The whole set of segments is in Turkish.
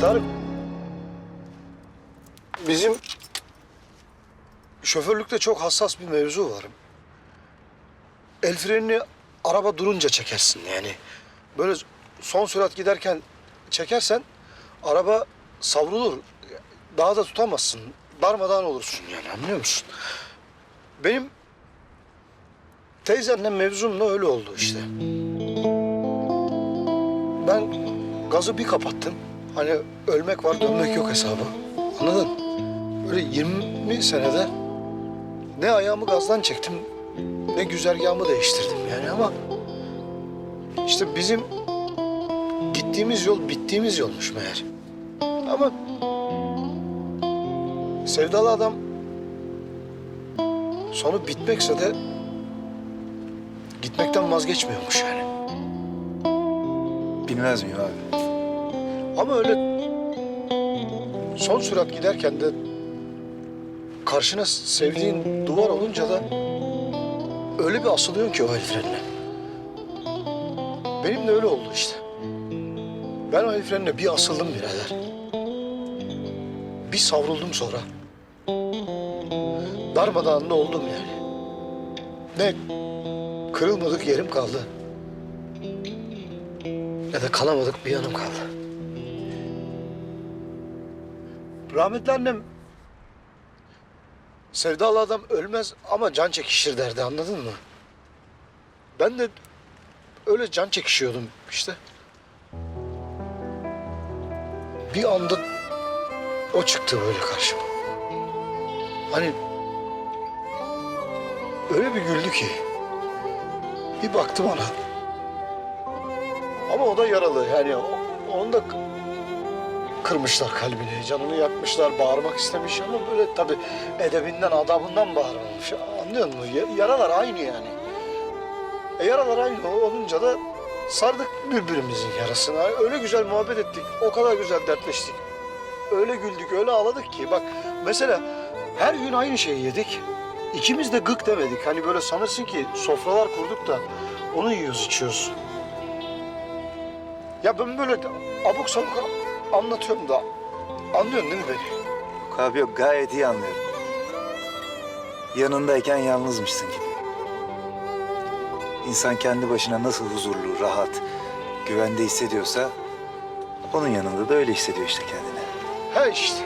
Tarık. Bizim şoförlükte çok hassas bir mevzu var. El frenini araba durunca çekersin yani. Böyle son sürat giderken çekersen araba savrulur. Daha da tutamazsın. Darmadağın olursun yani anlıyor musun? Benim teyzenle mevzumla öyle oldu işte. Ben gazı bir kapattım. Hani ölmek var dönmek yok hesabı. Anladın? Böyle 20 senede ne ayağımı gazdan çektim ne güzergahımı değiştirdim yani ama işte bizim gittiğimiz yol bittiğimiz yolmuş meğer. Ama sevdalı adam sonu bitmekse de gitmekten vazgeçmiyormuş yani. Bilmez miyim abi? Ama öyle son sürat giderken de karşına sevdiğin duvar olunca da öyle bir asılıyorsun ki o el frenine. Benim de öyle oldu işte. Ben o el frenine bir asıldım birader. Bir savruldum sonra. Darmadağın da oldum yani. Ne kırılmadık yerim kaldı. Ne de kalamadık bir yanım kaldı. Rahmetli annem sevdalı adam ölmez ama can çekişir derdi anladın mı? Ben de öyle can çekişiyordum işte. Bir anda o çıktı böyle karşıma. Hani öyle bir güldü ki bir baktım ona. Ama o da yaralı yani onu da kırmışlar kalbini, canını yakmışlar, bağırmak istemiş ama böyle tabii edebinden, adabından bağırmamış. Anlıyor musun? Ya- Yaralar aynı yani. E yaralar aynı olunca da sardık birbirimizin yarasına. Öyle güzel muhabbet ettik, o kadar güzel dertleştik. Öyle güldük, öyle ağladık ki. Bak mesela her gün aynı şeyi yedik. İkimiz de gık demedik. Hani böyle sanırsın ki sofralar kurduk da onu yiyoruz, içiyoruz. Ya ben böyle abuk sabuk anlatıyorum da anlıyorsun değil mi beni? Yok abi yok gayet iyi anlıyorum. Yanındayken yalnızmışsın gibi. İnsan kendi başına nasıl huzurlu, rahat, güvende hissediyorsa... ...onun yanında da öyle hissediyor işte kendini. He işte.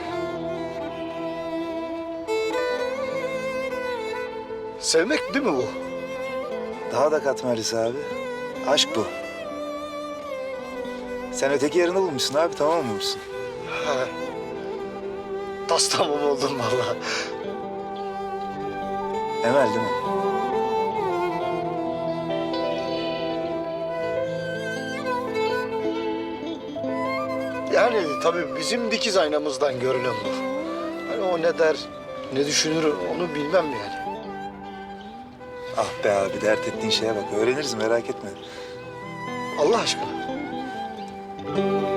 Sevmek değil mi bu? Daha da katmerlisi abi. Aşk bu. Sen öteki yarını bulmuşsun abi tamam mı musun? He. Tas tamam oldum vallahi. Emel değil mi? Yani tabii bizim dikiz aynamızdan görünen bu. Hani o ne der, ne düşünür onu bilmem yani. Ah be abi dert ettiğin şeye bak. Öğreniriz merak etme. Allah aşkına. Thank you.